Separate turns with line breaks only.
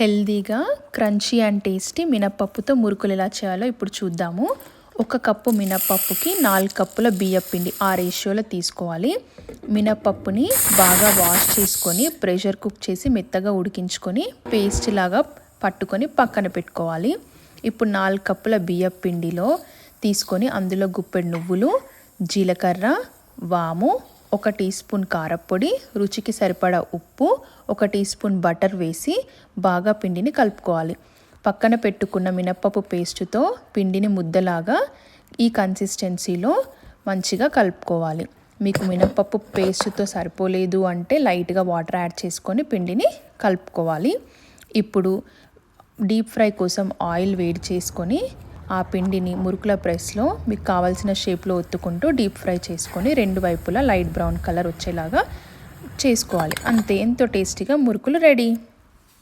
హెల్దీగా crunchy and tasty మినప్పప్పుతో మురుకులు ఎలా చేయాలో ఇప్పుడు చూద్దాము. ఒక కప్పు మినప్పప్పుకి నాలుగు కప్పుల బియ్యం పిండి ఆ రేషియోలో తీసుకోవాలి. మినప్పప్పుని బాగా వాష్ చేసుకొని ప్రెషర్ కుక్ చేసి మెత్తగా ఉడికించుకొని పేస్ట్ లాగా పట్టుకొని పక్కన పెట్టుకోవాలి. ఇప్పుడు నాలుగు కప్పుల బియ్యం పిండిలో తీసుకొని అందులో గుప్పెడు నువ్వులు జీలకర్ర వాము ఒక టీ స్పూన్ కారప్పొడి రుచికి సరిపడా ఉప్పు ఒక టీ స్పూన్ బటర్ వేసి బాగా పిండిని కలుపుకోవాలి. పక్కన పెట్టుకున్న మినప్పప్పు పేస్టుతో పిండిని ముద్దలాగా ఈ కన్సిస్టెన్సీలో మంచిగా కలుపుకోవాలి. మీకు మినప్పప్పు పేస్ట్తో సరిపోలేదు అంటే లైట్గా వాటర్ యాడ్ చేసుకొని పిండిని కలుపుకోవాలి. ఇప్పుడు డీప్ ఫ్రై కోసం ఆయిల్ వేడి చేసుకొని ఆ పిండిని మురుకుల ప్రెస్లో మీకు కావాల్సిన షేప్లో ఒత్తుకుంటూ డీప్ ఫ్రై చేసుకొని రెండు వైపులా లైట్ బ్రౌన్ కలర్ వచ్చేలాగా చేసుకోవాలి. అంతే ఎంతో టేస్టీగా మురుకులు రెడీ.